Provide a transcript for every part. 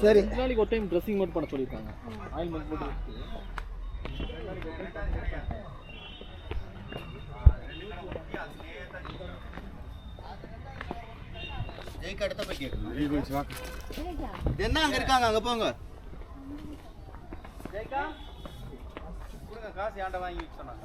சரி ரெண்டு நாளைக்கு ஒரு டைம் ட்ரெஸ்ஸிங் மட்டும் பண்ண சொல்லியிருக்காங்க ஆயில் மட்டும் போட்டு ஜெய்க்கு அடுத்த பட்டி என்ன அங்க இருக்காங்க? அங்க போங்க. ஜெய்கா? கொடுங்க காசு ஏன்டா வாங்கி சொன்னாங்க.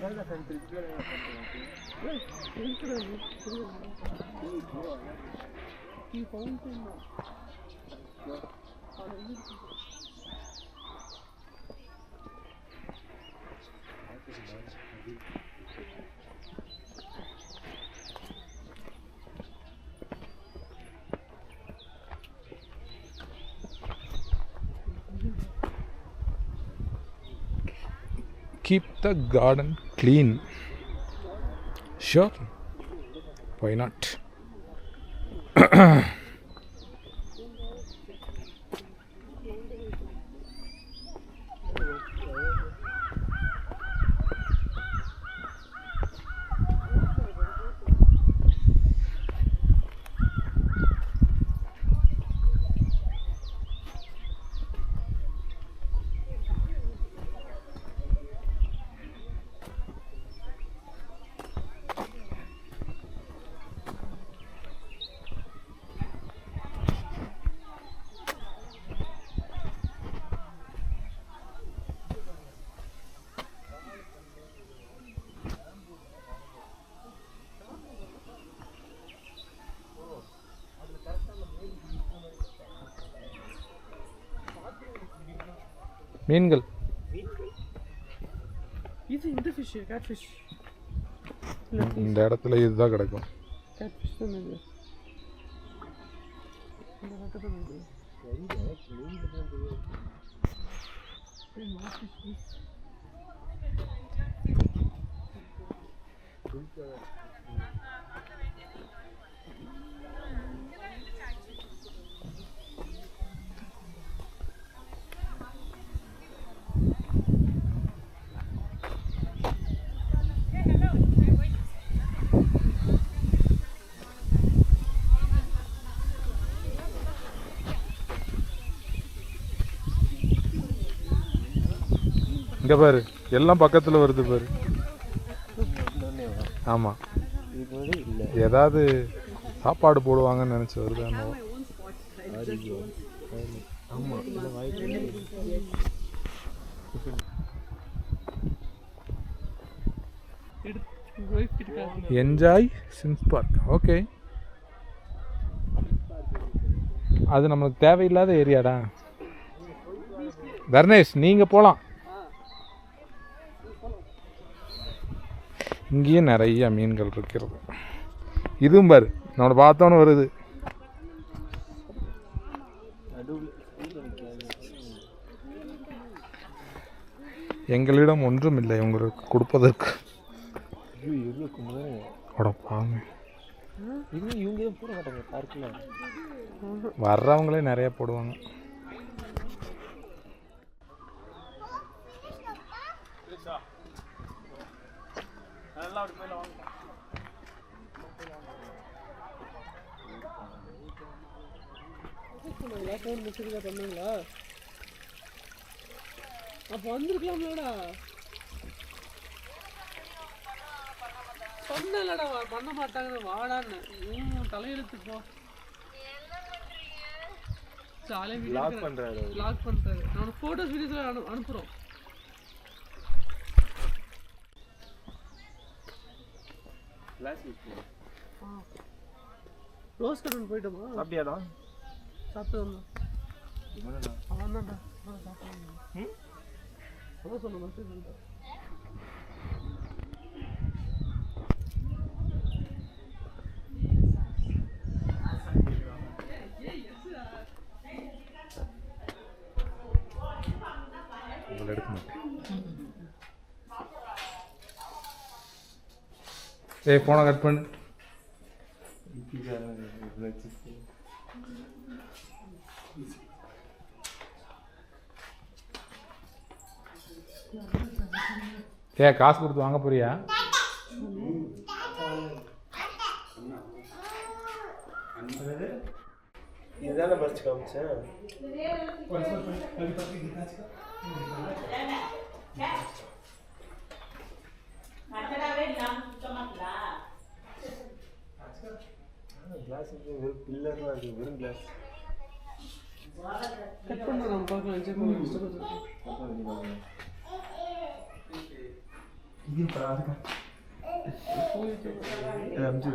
Guarda keep the garden clean. Sure. Why not? மீன்கள். இது இந்த ஃபிஷ் கேட் ஃபிஷ் இந்த இடத்துல இதுதான் கிடைக்கும். கேட் ஃபிஷ் தான் இது? இந்த பக்கத்துல இது இங்க பாரு எல்லாம் பக்கத்துல வருது பாரு. ஆமா. ஏதாவது சாப்பாடு போடுவாங்கன்னு நினைச்சு வருது என்னவோ. என்ஜாய் சின்ஸ் பார்க் ஓகே அது நம்மளுக்கு தேவையில்லாத ஏரியாடா தர்ணேஷ் நீங்க போலாம். இங்கேயும் நிறைய மீன்கள் இருக்கிறது. இதுவும் பாரு நம்மளை பார்த்தோன்னு வருது. எங்களிடம் ஒன்றும் இல்லை உங்களுக்கு கொடுப்பதற்கு. வர்றவங்களே நிறைய போடுவாங்க. ஃபோன் முடிச்சிருக்கா பண்ணாங்களா அப்போ வந்திருக்கலாம்லடா. சொன்னலடா பண்ண மாட்டாங்கன்னு. வாடான்னு. ம் தலையெழுத்து போ. ஜாலியாக லாக் பண்ணுறாரு லாக் பண்ணுறாரு நான் ஃபோட்டோஸ் வீடியோஸில் அனு அனுப்புகிறோம் ரோஸ் கடன் போயிட்டோமா? அப்படியாடா. சாப்பிட்டு வந்தோம் இவனடா அவன் தான்டா சாப்பிட்டு அதான் சொன்ன மெசேஜ் ஏய் ஃபோனை கட் பண்ணு. ஏ காசு கொடுத்து வாங்க போறியா? இதுதானே மறைச்சு காமிச்சேன். பில்லர் தான் இருக்கு வெறும் கிளாஸ் கட் பண்ண நம்ம பார்க்கலாம் செக் பண்ணி டிஸ்டர்பன்ஸ் இது பாருங்க அமுச்சு